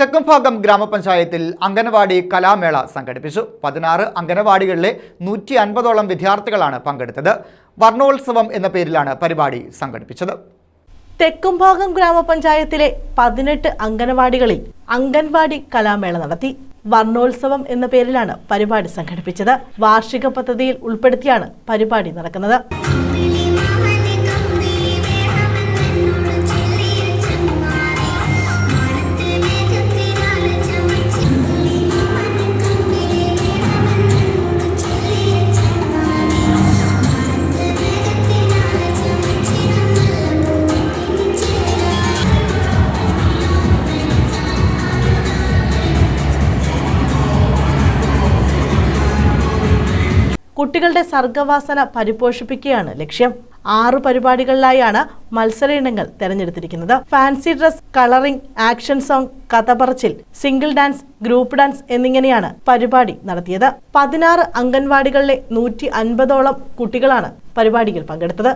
തെക്കുംഭാഗം ഗ്രാമപഞ്ചായത്തിൽ അംഗനവാടി കലാമേള സംഘടിപ്പിച്ചു. പതിനാറ് അംഗനവാടികളിലെ നൂറ്റി അൻപതോളം വിദ്യാർത്ഥികളാണ് പങ്കെടുത്തത്. വർണോത്സവം എന്ന പേരിലാണ് പരിപാടി സംഘടിപ്പിച്ചത്. തെക്കുംഭാഗം ഗ്രാമപഞ്ചായത്തിലെ പതിനെട്ട് അംഗനവാടികളിൽ അംഗൻവാടി കലാമേള നടത്തി. വർണോത്സവം എന്ന പേരിലാണ് പരിപാടി സംഘടിപ്പിച്ചത്. വാർഷിക പദ്ധതിയിൽ ഉൾപ്പെടുത്തിയാണ് പരിപാടി നടക്കുന്നത്. കുട്ടികളുടെ സർഗവാസന പരിപോഷിപ്പിക്കുകയാണ് ലക്ഷ്യം. ആറ് പരിപാടികളിലായാണ് മത്സര ഇനങ്ങൾ തെരഞ്ഞെടുത്തിരിക്കുന്നത്. Fancy dress colouring action song കഥ പറച്ചിൽ സിംഗിൾ ഡാൻസ് ഗ്രൂപ്പ് ഡാൻസ് എന്നിങ്ങനെയാണ് പരിപാടി നടത്തിയത്. പതിനാറ് അംഗൻവാടികളിലെ നൂറ്റി അൻപതോളം കുട്ടികളാണ് പരിപാടിയിൽ പങ്കെടുത്തത്.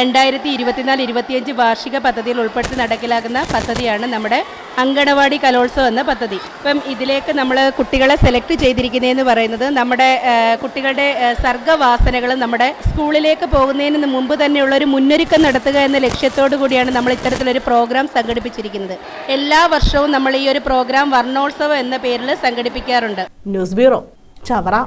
രണ്ടായിരത്തി ഇരുപത്തിനാല് ഇരുപത്തിയഞ്ച് വാർഷിക പദ്ധതിയിൽ ഉൾപ്പെടുത്തി നടപ്പിലാക്കുന്ന പദ്ധതിയാണ് നമ്മുടെ അങ്കണവാടി കലോത്സവം എന്ന പദ്ധതി. ഇപ്പം ഇതിലേക്ക് നമ്മൾ കുട്ടികളെ സെലക്ട് ചെയ്തിരിക്കുന്നതെന്ന് പറയുന്നത് നമ്മുടെ കുട്ടികളുടെ സർഗവാസനകൾ നമ്മുടെ സ്കൂളിലേക്ക് പോകുന്നതിന് മുമ്പ് തന്നെയുള്ള ഒരു മുന്നൊരുക്കം നടത്തുക എന്ന ലക്ഷ്യത്തോടു കൂടിയാണ് നമ്മൾ ഇത്തരത്തിലൊരു പ്രോഗ്രാം സംഘടിപ്പിച്ചിരിക്കുന്നത്. എല്ലാ വർഷവും നമ്മൾ ഈ ഒരു പ്രോഗ്രാം വർണോത്സവം എന്ന പേരിൽ സംഘടിപ്പിക്കാറുണ്ട്. News bureau Chavara.